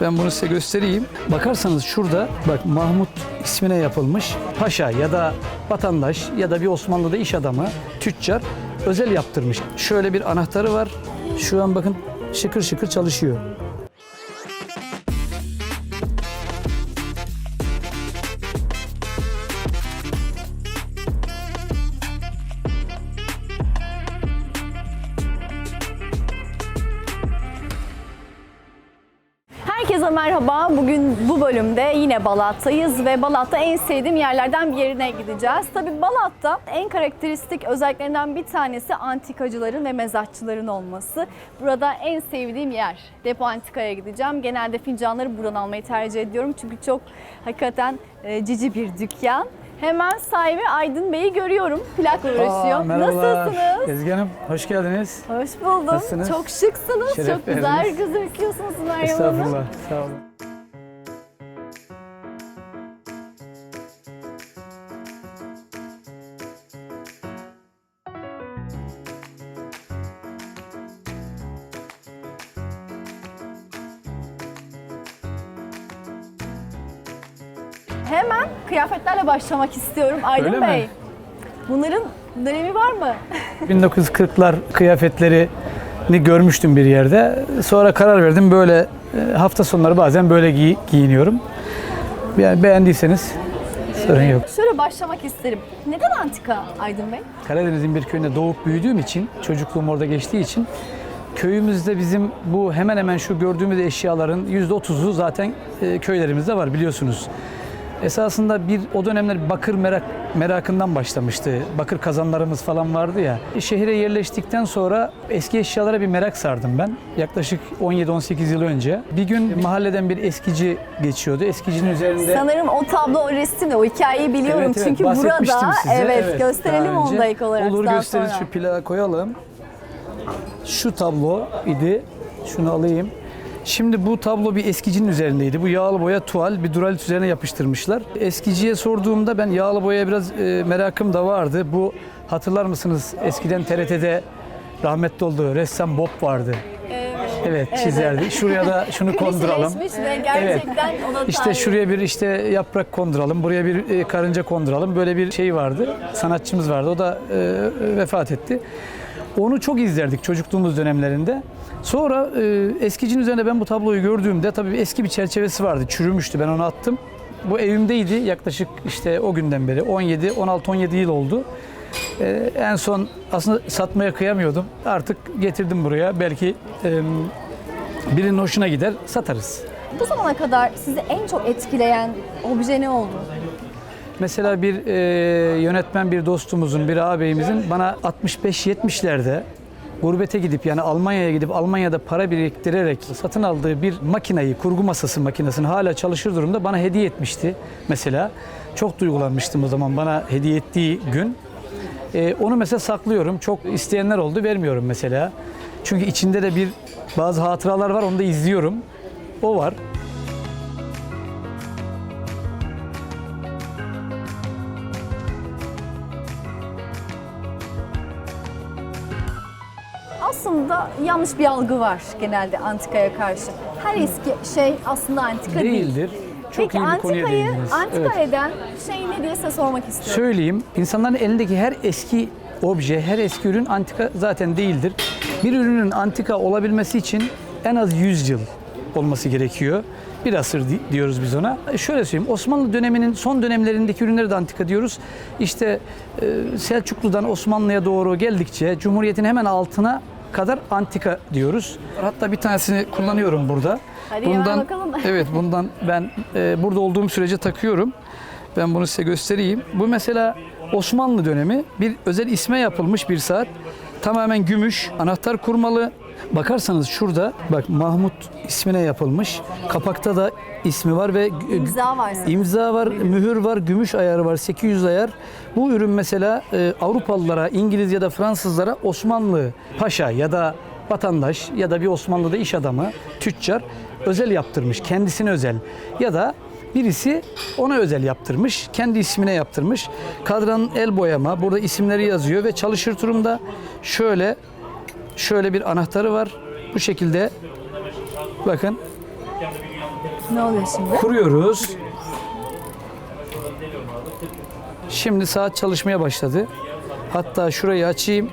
Ben bunu size göstereyim. Bakarsanız şurada bak Mahmut ismine yapılmış paşa ya da vatandaş ya da bir Osmanlı'da iş adamı, tüccar özel yaptırmış. Şöyle bir anahtarı var. Şu an bakın şıkır şıkır çalışıyor. Herkese merhaba. Bugün bu bölümde yine Balat'tayız ve Balat'ta en sevdiğim yerlerden bir yerine gideceğiz. Tabii Balat'ta en karakteristik özelliklerinden bir tanesi antikacıların ve mezatçıların olması. Burada en sevdiğim yer. Depo Antika'ya gideceğim. Genelde fincanları buradan almayı tercih ediyorum çünkü çok hakikaten e, cici bir dükkan. Hemen sahibi Aydın Bey'i görüyorum. Plakla uğraşıyor. Merhabalar. Nasılsınız? Ezgi Hanım hoş geldiniz. Hoş buldum. Nasılsınız? Çok şıksınız. Şeref çok güzel verdiniz. gözüküyorsunuz Meryem Hanım. Estağfurullah. Sağ olun. Hemen kıyafetlerle başlamak istiyorum Aydın Öyle mi? Bey. Bunların dönemi var mı? 1940'lar kıyafetlerini görmüştüm bir yerde. Sonra karar verdim böyle e, hafta sonları bazen böyle giy- giyiniyorum. Yani beğendiyseniz sorun yok. Şöyle başlamak isterim. Neden antika Aydın Bey? Karadeniz'in bir köyünde doğup büyüdüğüm için, çocukluğum orada geçtiği için köyümüzde bizim bu hemen hemen şu gördüğümüz eşyaların %30'u zaten e, köylerimizde var biliyorsunuz. Esasında bir o dönemler bakır merak merakından başlamıştı. Bakır kazanlarımız falan vardı ya. Şehire yerleştikten sonra eski eşyalara bir merak sardım ben. Yaklaşık 17-18 yıl önce. Bir gün mahalleden bir eskici geçiyordu. Eskicinin üzerinde Sanırım o tablo, o resim de o hikayeyi biliyorum. Evet, evet, Çünkü bahsetmiştim burada size. evet, gösterelim daha onu önce. da olarak Olur daha gösteririz sonra. şu plağa koyalım. Şu tablo idi. Şunu alayım. Şimdi bu tablo bir eskicinin üzerindeydi. Bu yağlı boya tuval bir duralit üzerine yapıştırmışlar. Eskiciye sorduğumda ben yağlı boyaya biraz e, merakım da vardı. Bu hatırlar mısınız eskiden TRT'de rahmetli olduğu ressam Bob vardı. Evet, çizerdi. Şuraya da şunu konduralım. Klişeleşmiş ve gerçekten ona İşte şuraya bir işte yaprak konduralım, buraya bir e, karınca konduralım. Böyle bir şey vardı. Sanatçımız vardı. O da e, vefat etti. Onu çok izlerdik çocukluğumuz dönemlerinde. Sonra e, eskicinin üzerinde ben bu tabloyu gördüğümde tabii eski bir çerçevesi vardı. Çürümüştü. Ben onu attım. Bu evimdeydi yaklaşık işte o günden beri 17 16 17 yıl oldu. E, en son aslında satmaya kıyamıyordum. Artık getirdim buraya. Belki e, birinin hoşuna gider, satarız. Bu zamana kadar sizi en çok etkileyen obje ne oldu? Mesela bir e, yönetmen bir dostumuzun, bir ağabeyimizin bana 65-70'lerde gurbete gidip yani Almanya'ya gidip Almanya'da para biriktirerek satın aldığı bir makinayı, kurgu masası makinesini hala çalışır durumda bana hediye etmişti mesela. Çok duygulanmıştım o zaman bana hediye ettiği gün. E, onu mesela saklıyorum. Çok isteyenler oldu, vermiyorum mesela. Çünkü içinde de bir bazı hatıralar var, onu da izliyorum. O var. Aslında yanlış bir algı var genelde antikaya karşı. Her eski şey aslında antika değil. Değildir. Çok Peki iyi bir konuya antikayı değindiniz. antika Evet. eden şey ne diye size sormak istiyorum. Söyleyeyim, insanların elindeki her eski obje, her eski ürün antika zaten değildir. Bir ürünün antika olabilmesi için en az 100 yıl olması gerekiyor. Bir asır di- diyoruz biz ona. E, Şöyle söyleyeyim, Osmanlı döneminin son dönemlerindeki ürünleri de antika diyoruz. İşte e, Selçuklu'dan Osmanlı'ya doğru geldikçe Cumhuriyet'in hemen altına kadar antika diyoruz. Hatta bir tanesini kullanıyorum burada. Hadi hemen bakalım. Evet, bundan ben e, burada olduğum sürece takıyorum. Ben bunu size göstereyim. Bu mesela Osmanlı dönemi bir özel isme yapılmış bir saat. Tamamen gümüş, anahtar kurmalı. Bakarsanız şurada bak Mahmut ismine yapılmış. Kapakta da ismi var ve İmza var. İmza var, mühür var, gümüş ayarı var, 800 ayar. Bu ürün mesela e, Avrupalılara, İngiliz ya da Fransızlara Osmanlı paşa ya da vatandaş ya da bir Osmanlı'da iş adamı, tüccar özel yaptırmış, kendisine özel. Ya da birisi ona özel yaptırmış, kendi ismine yaptırmış. Kadranın el boyama, burada isimleri yazıyor ve çalışır durumda şöyle şöyle bir anahtarı var. Bu şekilde bakın Ne oluyor şimdi? Kuruyoruz. Şimdi saat çalışmaya başladı. Hatta şurayı açayım.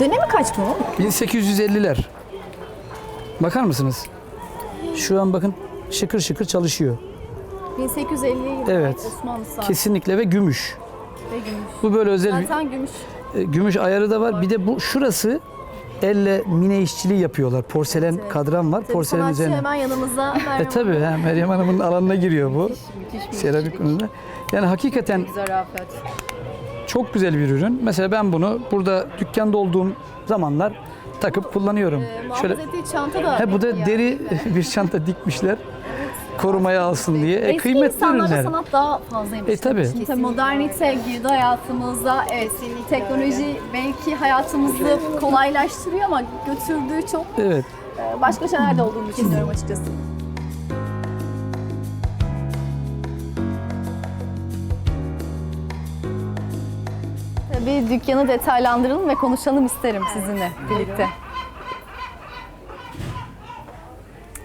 Dönemi kaç bunun? 1850'ler. Bakar mısınız? Şu an bakın şıkır şıkır çalışıyor. 1850 yılı Evet. Osmanlı saati Kesinlikle ve gümüş. ve gümüş. Bu böyle özel bir Zaten gümüş. E, gümüş ayarı da var. Bir de bu şurası elle mine işçiliği yapıyorlar. Porselen kadran var. Tabii Porselen üzerine. hemen yanımızda. Meryem E tabi Meryem Hanım'ın alanına giriyor bu. Müthiş bir Seramik konusunda. Yani hakikaten Zarafet. çok güzel bir ürün. Mesela ben bunu burada dükkanda olduğum zamanlar takıp kullanıyorum. Ee, Şöyle ettiği çanta da. He bu da yani. deri bir çanta dikmişler. Korumaya alsın diye. E, Eski kıymetli insanlarda ürünler. sanat daha fazlaymış. E, tabii modernite girdi hayatımıza. Evet, teknoloji belki hayatımızı kolaylaştırıyor ama götürdüğü çok Evet. e, başka şeyler de olduğunu düşünüyorum açıkçası. Tabii dükkanı detaylandıralım ve konuşalım isterim sizinle birlikte.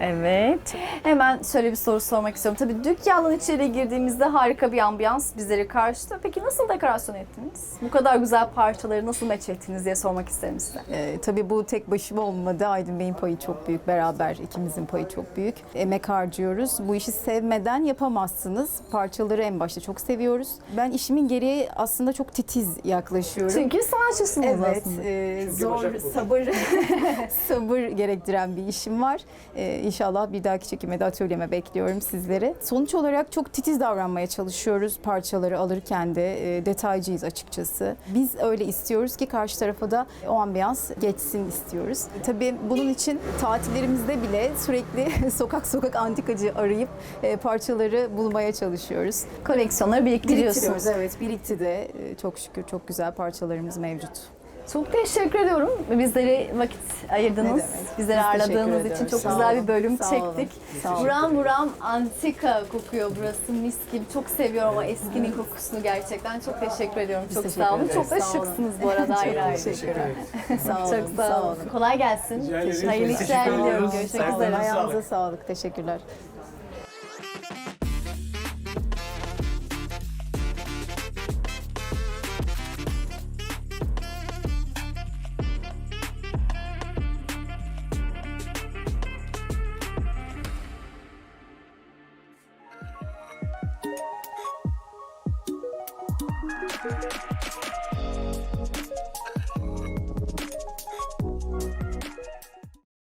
Evet. Hemen şöyle bir soru sormak istiyorum. Tabii dükkanın içeri girdiğimizde harika bir ambiyans bizleri karşılıyor. Peki nasıl dekorasyon ettiniz? Bu kadar güzel parçaları nasıl meç ettiniz diye sormak isterim size. Ee, tabii bu tek başıma olmadı. Aydın Bey'in payı çok büyük. Beraber ikimizin payı çok büyük. Emek harcıyoruz. Bu işi sevmeden yapamazsınız. Parçaları en başta çok seviyoruz. Ben işimin gereği aslında çok titiz yaklaşıyorum. Çünkü sanatçısınız Evet, aslında. e, zor, sabır, sabır gerektiren bir işim var. E, inşallah bir dahaki çekime de atölyeme bekliyorum sizleri. Sonuç olarak çok titiz davranmaya çalışıyoruz parçaları alırken de e, detaycıyız açıkçası. Biz öyle istiyoruz ki karşı tarafa da o ambiyans geçsin istiyoruz. Tabii bunun için tatillerimizde bile sürekli sokak sokak antikacı arayıp e, parçaları bulmaya çalışıyoruz. Koleksiyonları biriktiriyorsunuz. Biriktiriyoruz evet. Birikti de e, çok şükür çok güzel parçalarımız mevcut. Çok teşekkür ediyorum. Bizlere vakit ayırdınız. Bizleri Biz teşekkür ağırladığınız için çok Sağ güzel olun. bir bölüm Sağ çektik. Olun. Buram buram antika kokuyor burası mis gibi. Çok seviyorum o eskinin kokusunu gerçekten. Çok teşekkür ediyorum. Biz çok teşekkür sağ olun. ederiz. Çok da şıksınız bu arada ayrı ayrı. Teşekkürler. Sağ olun. Çok sağ olun. Kolay gelsin. Hayırlı işler diliyorum. Görüşmek üzere. Ayağınıza sağlık. Teşekkürler.